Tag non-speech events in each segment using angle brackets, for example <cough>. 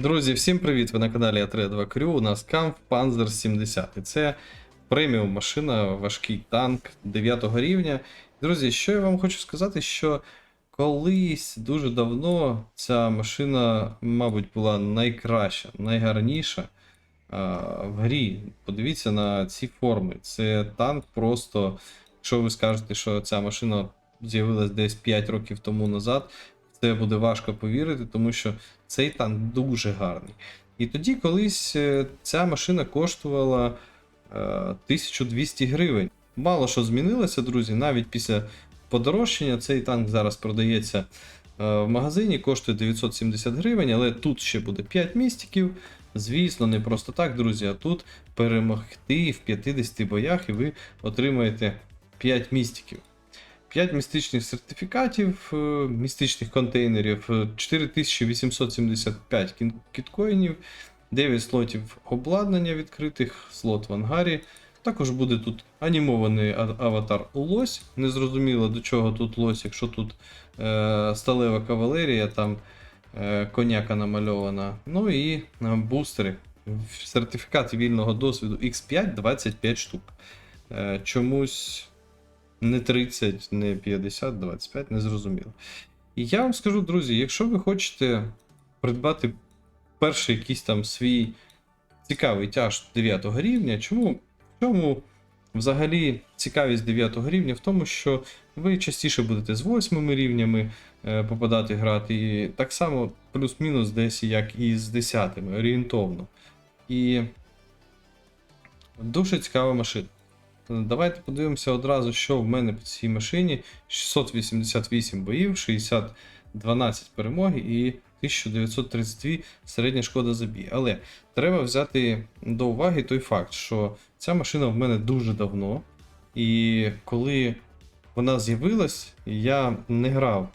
Друзі, всім привіт! Ви на каналі А32 Крю. У нас Kampf Panzer 70. І це преміум машина, важкий танк 9 рівня. Друзі, що я вам хочу сказати, що колись дуже давно ця машина, мабуть, була найкраща, найгарніша а, в грі. Подивіться на ці форми. Це танк просто. Якщо ви скажете, що ця машина з'явилась десь 5 років тому назад, це буде важко повірити, тому що цей танк дуже гарний. І тоді колись е, ця машина коштувала е, 1200 гривень. Мало що змінилося, друзі. Навіть після подорожчання цей танк зараз продається е, в магазині, коштує 970 гривень, але тут ще буде 5 містиків. Звісно, не просто так, друзі, а тут перемогти в 50 боях і ви отримаєте 5 містиків. 5 містичних сертифікатів, е, містичних контейнерів, е, 4875 кіткоїнів, 9 слотів обладнання відкритих, слот в ангарі. Також буде тут анімований аватар Лось. Незрозуміло до чого тут лось, якщо тут е, сталева кавалерія, там е, коняка намальована. Ну і е, бустери. Сертифікат вільного досвіду X5 25 штук. Е, чомусь не 30, не 50, 25, не зрозуміло. І я вам скажу, друзі, якщо ви хочете придбати перший якийсь там свій цікавий тяж 9 рівня, чому в чому взагалі цікавість 9 рівня? В тому, що ви частіше будете з 8 рівнями е, попадати грати, і так само плюс-мінус десь як і з 10 орієнтовно. І дуже цікава машина. Давайте подивимося одразу, що в мене по цій машині. 688 боїв, 60, 12 перемоги і 1932 середня шкода забій. Але треба взяти до уваги той факт, що ця машина в мене дуже давно. І коли вона з'явилась, я не грав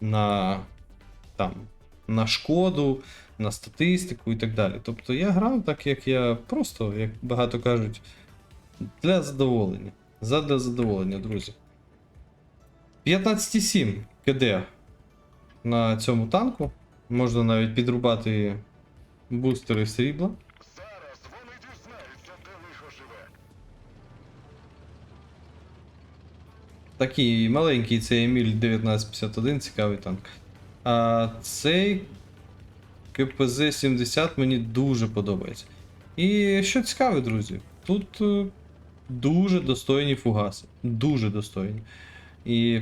на, там, на шкоду, на статистику і так далі. Тобто я грав так, як я просто, як багато кажуть, для задоволення. Задля задоволення, друзі. 15,7 КД на цьому танку. Можна навіть підрубати бустери срібла. Зараз вони дізнаються, де лихо живе. Такий маленький цей Еміль 1951, цікавий танк. А цей КПЗ-70 мені дуже подобається. І що цікаве, друзі, тут е, дуже достойні фугаси. Дуже достойні. І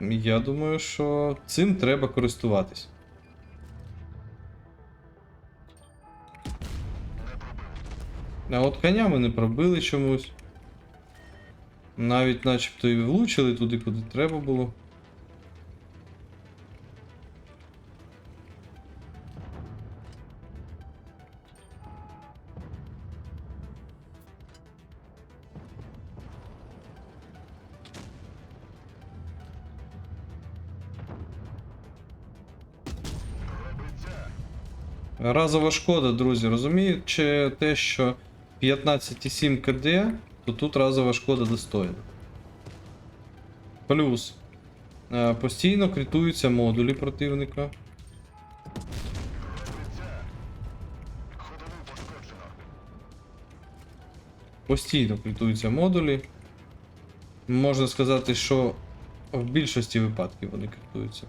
я думаю, що цим треба користуватись. А от коня ми не пробили чомусь. Навіть начебто і влучили туди, куди треба було. Разова шкода, друзі, розуміючи те, що 15,7 КД, то тут разова шкода достойна. Плюс. е, Постійно критуються модулі противника. Постійно критуються модулі. Можна сказати, що в більшості випадків вони критуються.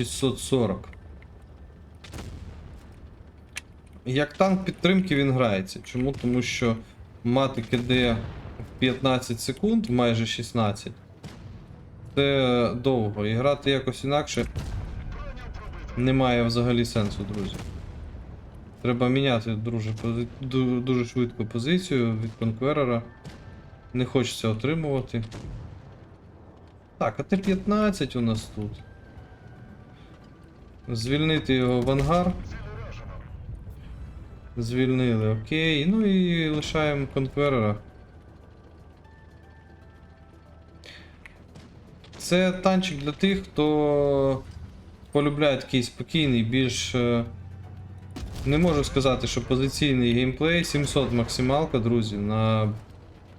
Шістсот сорок. Як танк підтримки він грається. Чому? Тому що мати КД в 15 секунд, майже 16. Це довго. І грати якось інакше немає взагалі сенсу, друзі. Треба міняти пози... дуже швидко позицію від конкверера. Не хочеться отримувати. Так, а Т-15 у нас тут. Звільнити його в ангар. Звільнили, окей. Ну і лишаємо конкверера. Це танчик для тих, хто полюбляє такий спокійний, більш. е, Не можу сказати, що позиційний геймплей. 700 максималка, друзі, на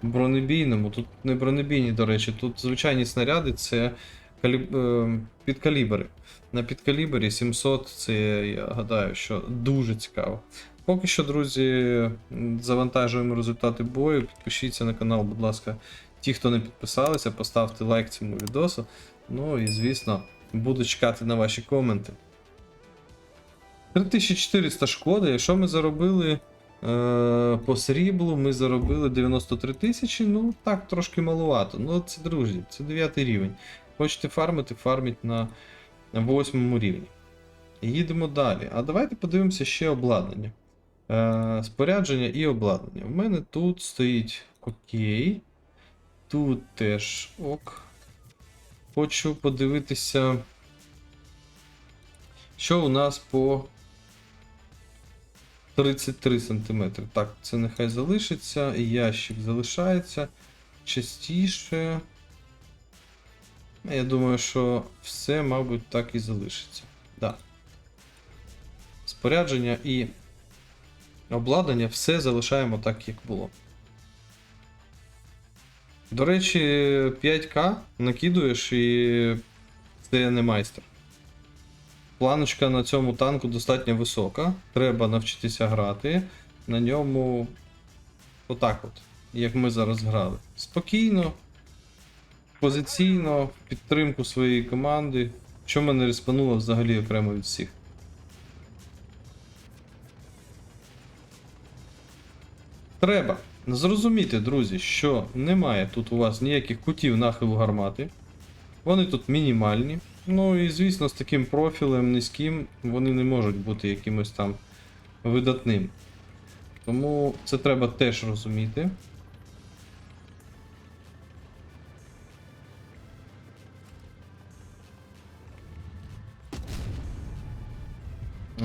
бронебійному. Тут не бронебійні, до речі, тут звичайні снаряди це каліб... е, підкалібри. На підкалібрі 700 це я гадаю, що дуже цікаво. Поки що, друзі, завантажуємо результати бою. Підпишіться на канал, будь ласка. Ті, хто не підписалися, поставте лайк цьому відосу. Ну і звісно, буду чекати на ваші коменти. 3400 шкоди. Якщо ми заробили е, по сріблу, ми заробили 93 тисячі. Ну так, трошки маловато. Ну це друзі, це 9 рівень. Хочете фармити, фарміть на, на 8 рівні. Їдемо далі. А давайте подивимося ще обладнання. Е, спорядження і обладнання. У мене тут стоїть окей. Тут теж ок. Хочу подивитися, що у нас по 33 см. Так, це нехай залишиться. Ящик залишається. Частіше. Я думаю, що все, мабуть, так і залишиться. Да. Спорядження і обладнання все залишаємо так, як було. До речі, 5К накидуєш і це не майстер. Планочка на цьому танку достатньо висока. Треба навчитися грати на ньому отак от, як ми зараз грали. Спокійно, позиційно, в підтримку своєї команди. Що мене респануло взагалі окремо від всіх. Треба зрозуміти, друзі, що немає тут у вас ніяких кутів нахилу гармати. Вони тут мінімальні. Ну і звісно, з таким профілем низьким вони не можуть бути якимось там видатним. Тому це треба теж розуміти.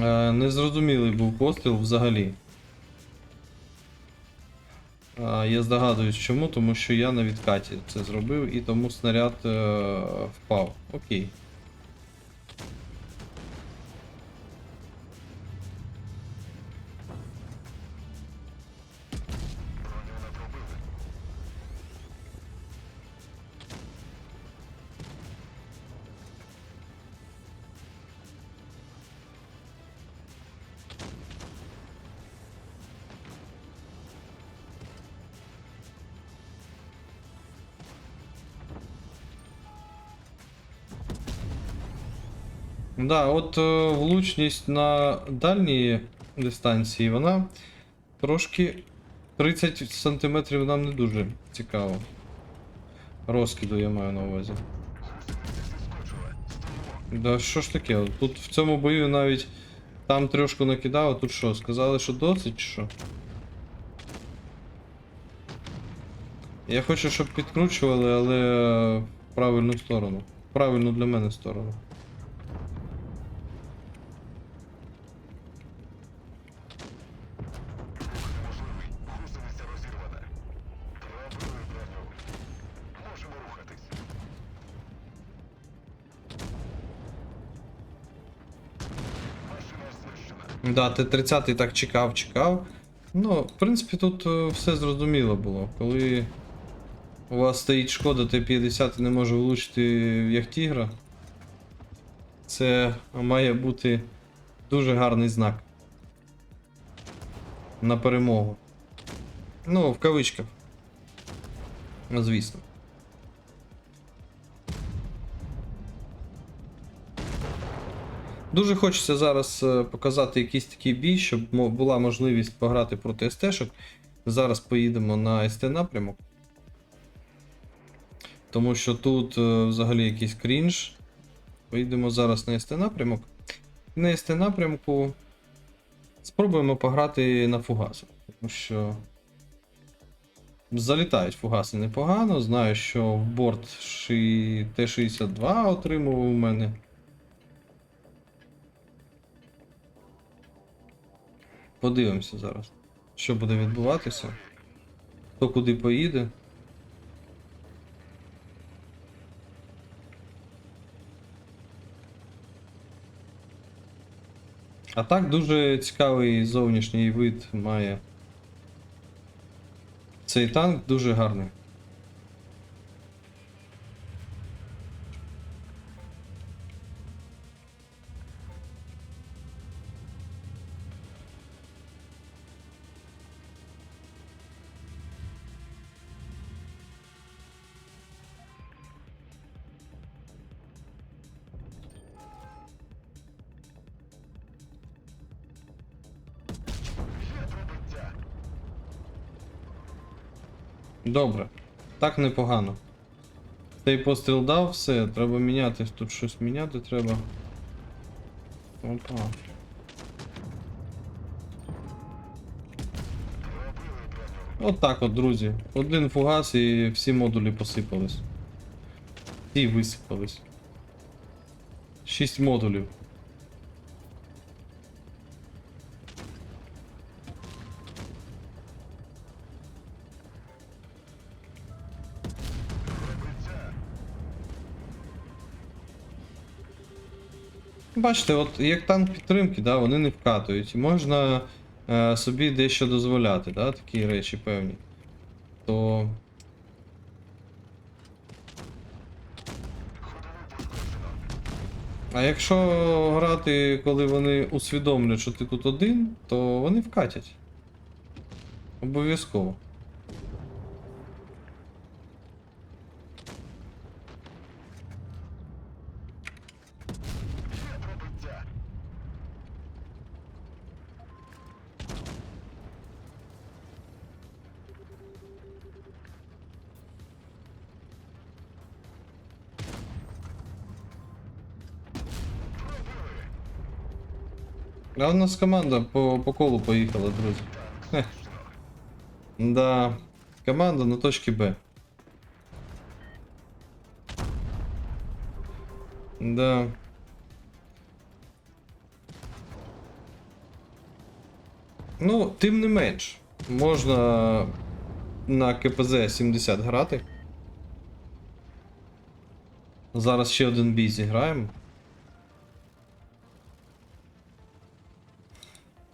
Е, Незрозумілий був постріл взагалі. А, Я здогадуюсь чому, тому що я на відкаті це зробив і тому снаряд е, впав. Окей. Да, от е, влучність на дальній дистанції, вона трошки 30 см нам не дуже цікаво. Розкиду я маю на увазі. Да що ж таке? Тут в цьому бою навіть там трьошку накидав, а тут що? Сказали, що досить чи що? Я хочу, щоб підкручували, але в правильну сторону. Правильну для мене сторону. Да, Т-30 так чекав, чекав. Ну, в принципі, тут е, все зрозуміло було. Коли у вас стоїть шкода Т-50 і не може влучити в Яхтігра, це має бути дуже гарний знак. На перемогу. Ну, в кавичках. Звісно. Дуже хочеться зараз е, показати якийсь такий бій, щоб була можливість пограти проти СТ-шок. Зараз поїдемо на СТ напрямок. Тому що тут е, взагалі якийсь крінж. Поїдемо зараз на СТ напрямок. На СТ напрямку спробуємо пограти на фугасах. Тому що залітають фугаси непогано. Знаю, що в борт Т-62 отримував у мене. Подивимося зараз, що буде відбуватися. Хто куди поїде. А так дуже цікавий зовнішній вид має Цей танк дуже гарний. Добре. Так непогано. Цей постріл дав, все, треба міняти. Тут щось міняти треба. Опа. От так от, друзі. Один фугас і всі модулі посипались. Всі висипались. Шість модулів. Бачите, от як танк підтримки, да, вони не вкатують. Можна е, собі дещо дозволяти, да, такі речі певні. То. А якщо грати, коли вони усвідомлюють, що ти тут один, то вони вкатять. Обов'язково. А у нас команда по, по колу поїхала, друзі. Хех. Да. Команда на точці Б. Да. Ну, тим не менш, можна на КПЗ 70 грати. Зараз ще один бій зіграємо.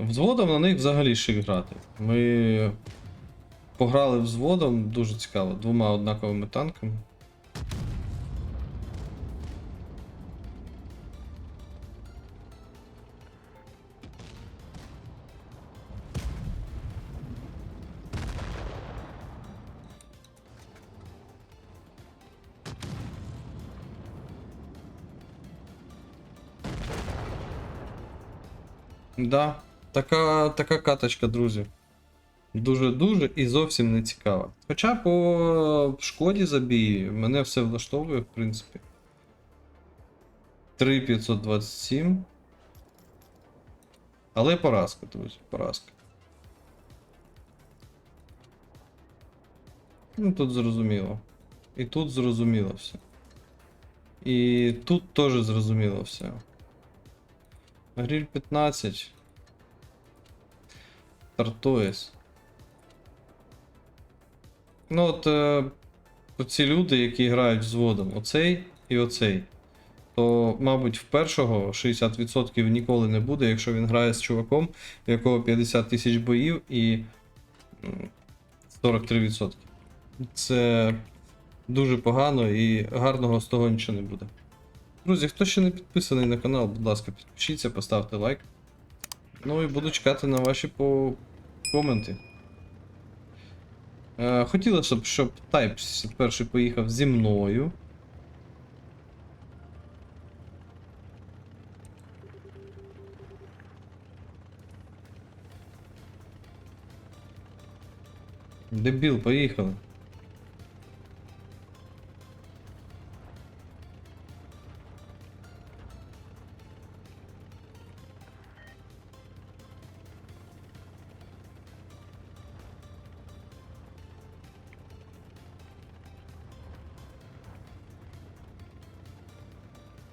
Взводом на них взагалі шик грати. Ми пограли взводом, дуже цікаво, двома однаковими танками. Да, така, така каточка, друзі. Дуже-дуже і зовсім не цікава. Хоча по шкоді забій мене все влаштовує, в принципі. 3527. Але поразка, друзі, поразка. Ну тут зрозуміло. І тут зрозуміло все. І тут теж зрозуміло все. Гриль 15. Тартоїс. Ну от е, ці люди, які грають взводом, оцей і оцей. То, мабуть, в першого 60% ніколи не буде, якщо він грає з чуваком, у якого 50 тисяч боїв і 43%. Це дуже погано і гарного з того нічого не буде. Друзі, хто ще не підписаний на канал, будь ласка, підпишіться, поставте лайк. Ну і буду чекати на ваші по... коменти. Е, хотілося щоб щоб Type 61 поїхав зі мною. Дебіл, поїхали.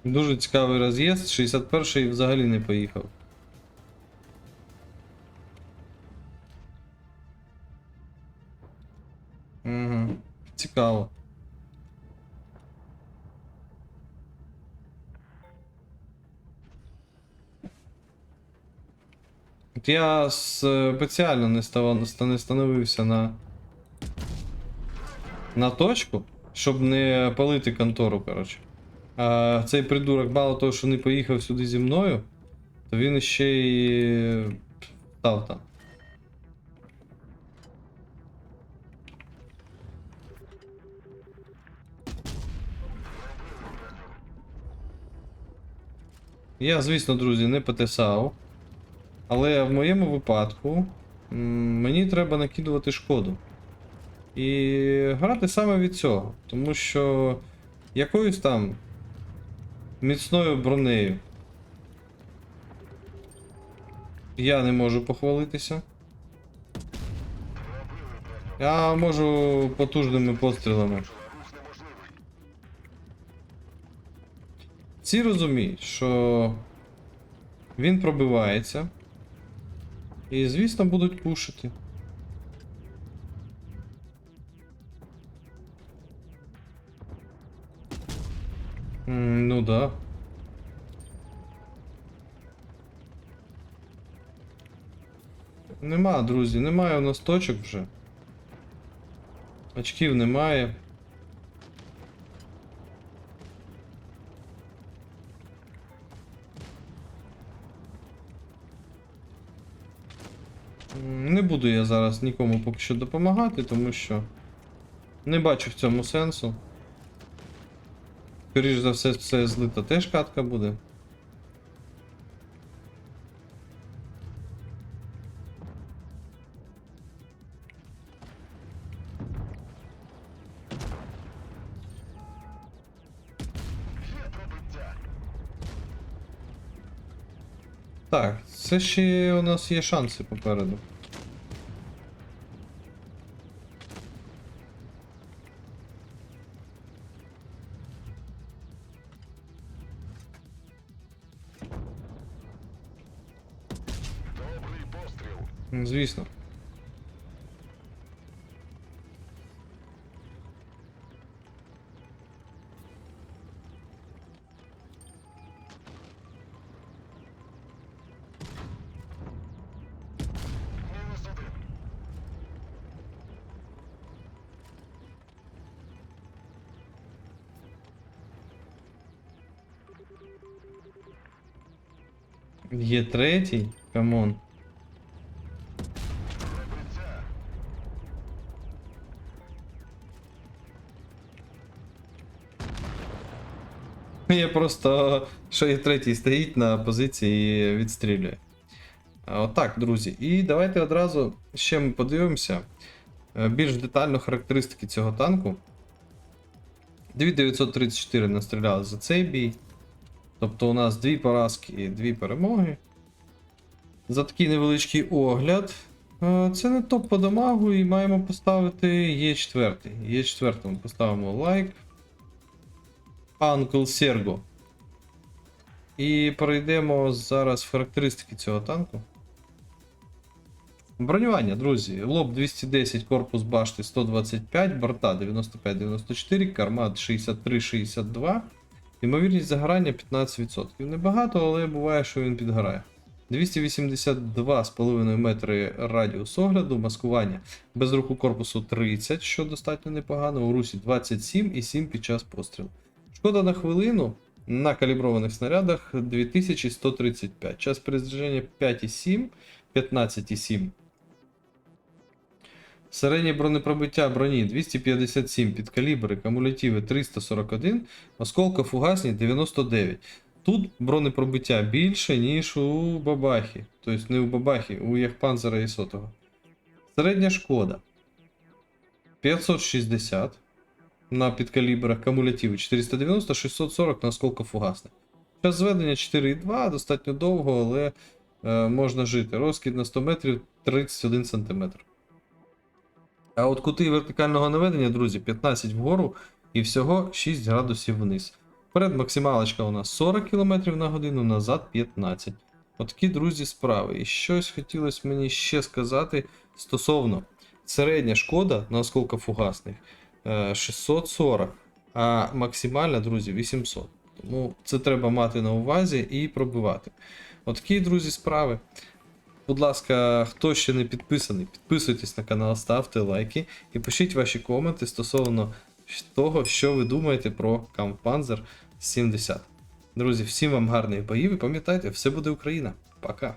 Дуже цікавий роз'їзд. 61-й взагалі не поїхав. Угу. Цікаво. От я спеціально не, став... не становився на на точку, щоб не палити контору, коротше. А цей придурок, мало того, що не поїхав сюди зі мною, то він ще й став там. Я, звісно, друзі, не потисав. Але в моєму випадку мені треба накидувати шкоду. І грати саме від цього. Тому що якоюсь там міцною бронею я не можу похвалитися. Я можу потужними пострілами. Всі розуміють, що він пробивається. І, звісно, будуть пушити. Ну да. Нема, друзі, немає у нас точок вже. Очків немає. Не буду я зараз нікому поки що допомагати, тому що не бачу в цьому сенсу. Скоріш за все, це злита теж катка буде. Так, це ще у нас є шанси попереду. Постріл. М, Звісно. Мінус один. Є третій. Камон. <laughs> Я просто, що і третій стоїть на позиції і відстрілює. Отак, друзі. І давайте одразу ще ми подивимося е, більш детально характеристики цього танку. 2934 настріляли за цей бій. Тобто у нас дві поразки і дві перемоги. За такий невеличкий огляд. е, Це не топ по дамагу і маємо поставити Е4. Е4 поставимо лайк. Uncle Sergo. І перейдемо зараз в характеристики цього танку. Бронювання, друзі. Лоб 210, корпус башти 125, борта 95-94, карма 63-62. Ймовірність загорання 15%. Небагато, але буває, що він підгорає. 282,5 метри радіус огляду, маскування без руху корпусу 30, що достатньо непогано. У русі 27 і 7 під час пострілу. Шкода на хвилину на каліброваних снарядах 2135. Час перезарядження 5,7, 15,7. Середнє бронепробиття броні 257 під калібри, кумулятиви 341, осколка фугасні 99. Тут бронепробиття більше, ніж у Бабахі. Тобто не у Бабахі, у Яхпанзера і Сотого. Середня шкода 560 на підкалібрах кумулятиви 490, 640 на осколкофугасних. Час зведення 4,2, достатньо довго, але е, можна жити. Розкид на 100 метрів 31 см. А от кути вертикального наведення, друзі, 15 вгору і всього 6 градусів вниз. Вперед максималочка у нас 40 км на годину, назад 15. Отакі, друзі, справи. І щось хотілося мені ще сказати стосовно середня шкода на осколкофугасних е, 640, а максимальна, друзі, 800. Тому це треба мати на увазі і пробивати. Отакі, друзі, справи. будь ласка, хто ще не підписаний, підписуйтесь на канал, ставте лайки і пишіть ваші коменти стосовно того, що ви думаєте про Kampfpanzer 70. Друзі, всім вам гарних боїв і пам'ятайте, все буде Україна. Пока.